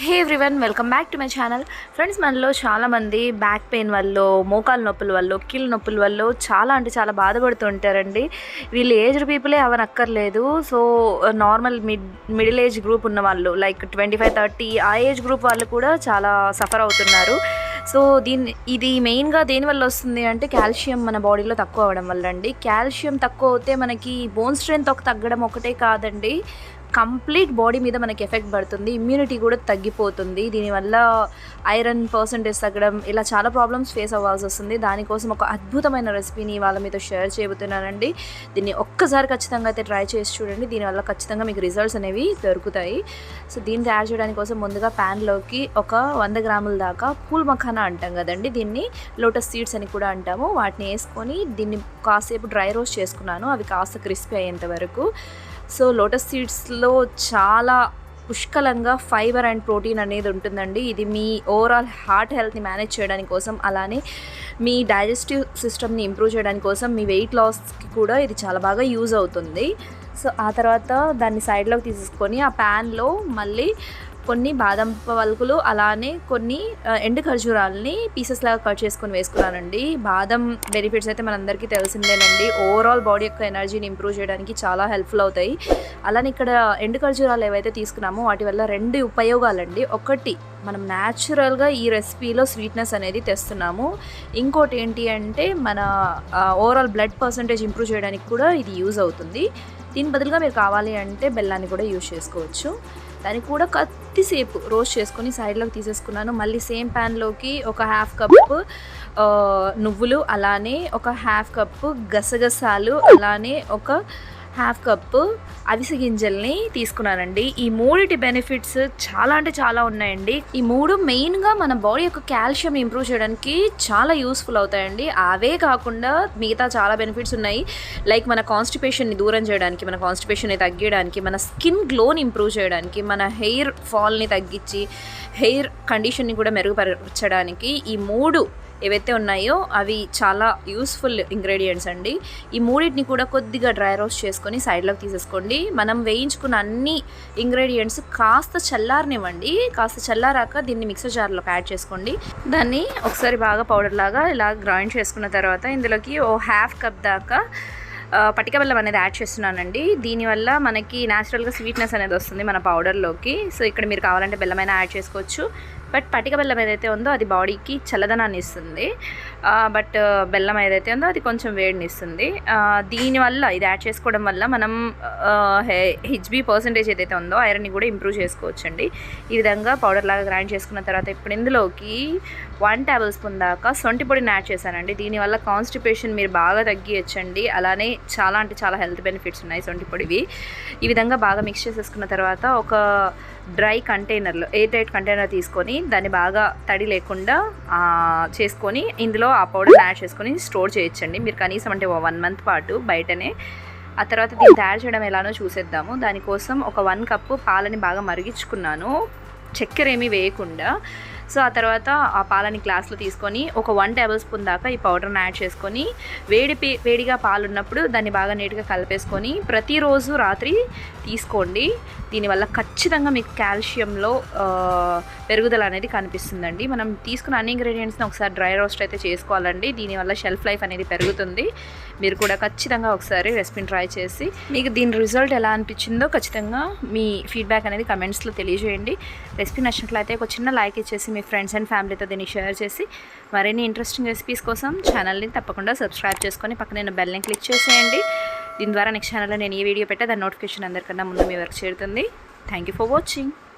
Hey everyone welcome back to my channel friends మనలో చాలామంది back pain వల్ల మోకాలు నొప్పుల వల్ల కీళ్ళ నొప్పుల వల్ల చాలా అంటే చాలా బాధపడుతుంటారండి వీళ్ళు ఏజ్డ్ పీపులే అవనక్కర్లేదు. So normal mid middle age group ఉన్న వాళ్ళు లైక్ ట్వంటీ ఫైవ్ థర్టీ ఆ ఏజ్ గ్రూప్ వాళ్ళు కూడా చాలా సఫర్ అవుతున్నారు. సో దీని ఇది మెయిన్గా దేనివల్ల వస్తుంది అంటే కాల్షియం మన బాడీలో తక్కువ అవ్వడం వల్ల అండి. కాల్షియం తక్కువ అవుతే మనకి బోన్ స్ట్రెంత్ ఒక తగ్గడం ఒకటే కాదండి. కంప్లీట్ బాడీ మీద మనకి ఎఫెక్ట్ పడుతుంది ఇమ్యూనిటీ కూడా తగ్గిపోతుంది. దీనివల్ల ఐరన్ పర్సంటేజ్ తగ్గడం ఇలా చాలా ప్రాబ్లమ్స్ ఫేస్ అవ్వాల్సి వస్తుంది. దానికోసం ఒక అద్భుతమైన రెసిపీని వాళ్ళ మీతో షేర్ చేయబోతున్నానండి. దీన్ని ఒక్కసారి ఖచ్చితంగా అయితే ట్రై చేసి చూడండి. దీనివల్ల ఖచ్చితంగా మీకు రిజల్ట్స్ అనేవి దొరుకుతాయి. సో దీన్ని తయారు చేయడానికి కోసం ముందుగా ప్యాన్లోకి ఒక వంద గ్రాముల దాకా పూల్ మఖానా అంటాం కదండి. దీన్ని లోటస్ సీడ్స్ అని కూడా అంటాము. వాటిని వేసుకొని దీన్ని కాసేపు డ్రై రోస్ట్ చేసుకున్నాను. అవి కాస్త క్రిస్పీ అయ్యేంత వరకు. సో లోటస్ సీడ్స్లో చాలా పుష్కలంగా ఫైబర్ అండ్ ప్రోటీన్ అనేది ఉంటుందండి. ఇది మీ ఓవరాల్ హార్ట్ హెల్త్ని మేనేజ్ చేయడానికి కోసం అలానే మీ డైజెస్టివ్ సిస్టమ్ని ఇంప్రూవ్ చేయడానికి కోసం మీ వెయిట్ లాస్కి కూడా ఇది చాలా బాగా యూజ్ అవుతుంది. సో ఆ తర్వాత దాన్ని సైడ్లోకి తీసుకొని ఆ ప్యాన్లో మళ్ళీ కొన్ని బాదం పలుకులు అలానే కొన్ని ఎండు ఖర్జూరాలని పీసెస్ లాగా కట్ చేసుకొని వేసుకున్నానండి. బాదం బెనిఫిట్స్ అయితే మనందరికీ తెలిసిందేనండి. ఓవరాల్ బాడీ యొక్క ఎనర్జీని ఇంప్రూవ్ చేయడానికి చాలా హెల్ప్ఫుల్ అవుతాయి. అలానే ఇక్కడ ఎండు ఖర్జూరాలు ఏవైతే తీసుకున్నామో వాటి వల్ల రెండు ఉపయోగాలండి. ఒకటి మనం న్యాచురల్గా ఈ రెసిపీలో స్వీట్నెస్ అనేది తెస్తున్నాము. ఇంకోటి ఏంటి అంటే మన ఓవరాల్ బ్లడ్ పర్సంటేజ్ ఇంప్రూవ్ చేయడానికి కూడా ఇది యూజ్ అవుతుంది. దీని బదులుగా మీరు కావాలి అంటే బెల్లాన్ని కూడా యూజ్ చేసుకోవచ్చు. దాన్ని కూడా కొద్దిసేపు రోస్ట్ చేసుకొని సైడ్లోకి తీసేసుకున్నాను. మళ్ళీ సేమ్ ప్యాన్లోకి ఒక హాఫ్ కప్ నువ్వులు అలానే ఒక హాఫ్ కప్పు గసగసాలు అలానే ఒక హాఫ్ కప్పు అవిసె గింజల్ని తీసుకున్నానండి. ఈ మూడిటి బెనిఫిట్స్ చాలా అంటే చాలా ఉన్నాయండి. ఈ మూడు మెయిన్గా మన బాడీ యొక్క కాల్షియం ఇంప్రూవ్ చేయడానికి చాలా యూస్ఫుల్ అవుతాయండి. అవే కాకుండా మిగతా చాలా బెనిఫిట్స్ ఉన్నాయి. లైక్ మన కాన్స్టిపేషన్ని దూరం చేయడానికి మన కాన్స్టిపేషన్ని తగ్గించడానికి మన స్కిన్ గ్లోని ఇంప్రూవ్ చేయడానికి మన హెయిర్ ఫాల్ని తగ్గించి హెయిర్ కండిషన్ని కూడా మెరుగుపరచడానికి ఈ మూడు ఏవైతే ఉన్నాయో అవి చాలా యూస్ఫుల్ ఇంగ్రీడియంట్స్ అండి. ఈ మూడింటిని కూడా కొద్దిగా డ్రై రోస్ట్ చేసుకొని సైడ్లోకి తీసేసుకోండి. మనం వేయించుకున్న అన్ని ఇంగ్రీడియంట్స్ కాస్త చల్లారనివ్వండి. కాస్త చల్లారాక దీన్ని మిక్సర్ జార్లోకి యాడ్ చేసుకోండి. దాన్ని ఒకసారి బాగా పౌడర్ లాగా ఇలా గ్రైండ్ చేసుకున్న తర్వాత ఇందులోకి ఓ హాఫ్ కప్ దాకా పటిక బెల్లం అనేది యాడ్ చేస్తున్నానండి. దీనివల్ల మనకి న్యాచురల్గా స్వీట్నెస్ అనేది వస్తుంది మన పౌడర్లోకి. సో ఇక్కడ మీరు కావాలంటే బెల్లమైనా యాడ్ చేసుకోవచ్చు. బట్ పటిక బెల్లం ఏదైతే ఉందో అది బాడీకి చల్లదనాన్ని ఇస్తుంది. బట్ బెల్లం ఏదైతే ఉందో అది కొంచెం వేడిని ఇస్తుంది. దీనివల్ల ఇది యాడ్ చేసుకోవడం వల్ల మనం హెచ్బి పర్సంటేజ్ ఏదైతే ఉందో ఐరన్ని కూడా ఇంప్రూవ్ చేసుకోవచ్చండి. ఈ విధంగా పౌడర్ లాగా గ్రైండ్ చేసుకున్న తర్వాత ఇప్పుడు ఇందులోకి వన్ టేబుల్ స్పూన్ దాకా సొంటి పొడిని యాడ్ చేశానండి. దీనివల్ల కాన్స్టిపేషన్ మీరు బాగా తగ్గియచ్చండి. అలానే చాలా అంటే చాలా హెల్త్ బెనిఫిట్స్ ఉన్నాయి సొంటి పొడివి. ఈ విధంగా బాగా మిక్స్ చేసేసుకున్న తర్వాత ఒక డ్రై కంటైనర్లో ఎయిర్ టైట్ కంటైనర్ తీసుకొని దాన్ని బాగా తడి లేకుండా చేసుకొని ఇందులో ఆ పౌడర్ యాడ్ చేసుకొని స్టోర్ చేయొచ్చండి. మీరు కనీసం అంటే వన్ మంత్ పాటు బయటనే. ఆ తర్వాత దీన్ని తయారు చేయడం ఎలానో చూసేద్దాము. దానికోసం ఒక వన్ కప్పు పాలని బాగా మరిగించుకున్నాను. చక్కెర ఏమీ వేయకుండా సో ఆ తర్వాత ఆ పాలని గ్లాస్లో తీసుకొని ఒక వన్ టేబుల్ స్పూన్ దాకా ఈ పౌడర్ని యాడ్ చేసుకొని వేడి పే- వేడిగా పాలు ఉన్నప్పుడు దాన్ని బాగా నీట్గా కలిపేసుకొని ప్రతిరోజు రాత్రి తీసుకోండి. దీనివల్ల ఖచ్చితంగా మీకు కాల్షియంలో పెరుగుదల అనేది కనిపిస్తుందండి. మనం తీసుకున్న అన్ని ఇంగ్రీడియంట్స్ని ఒకసారి డ్రై రోస్ట్ అయితే చేసుకోవాలండి. దీనివల్ల షెల్ఫ్ లైఫ్ అనేది పెరుగుతుంది. మీరు కూడా ఖచ్చితంగా ఒకసారి రెసిపీని ట్రై చేసి మీకు దీని రిజల్ట్ ఎలా అనిపించిందో ఖచ్చితంగా మీ ఫీడ్బ్యాక్ అనేది కమెంట్స్లో తెలియజేయండి. రెసిపీ నచ్చినట్లయితే ఒక చిన్న లైక్ ఇచ్చేసి మీ ఫ్రెండ్స్ అండ్ ఫ్యామిలీతో దీన్ని షేర్ చేసి మరిన్ని ఇంట్రెస్టింగ్ రెసిపీస్ కోసం ఛానల్ని తప్పకుండా సబ్స్క్రైబ్ చేసుకొని పక్కన బెల్ని క్లిక్ చేసేయండి. దీని ద్వారా నెక్స్ట్ ఛానల్లో నేను ఈ వీడియో పెట్టే దాని నోటిఫికేషన్ అందరికన్నా ముందు మీ వరకు చేరుతుంది. Thank you for watching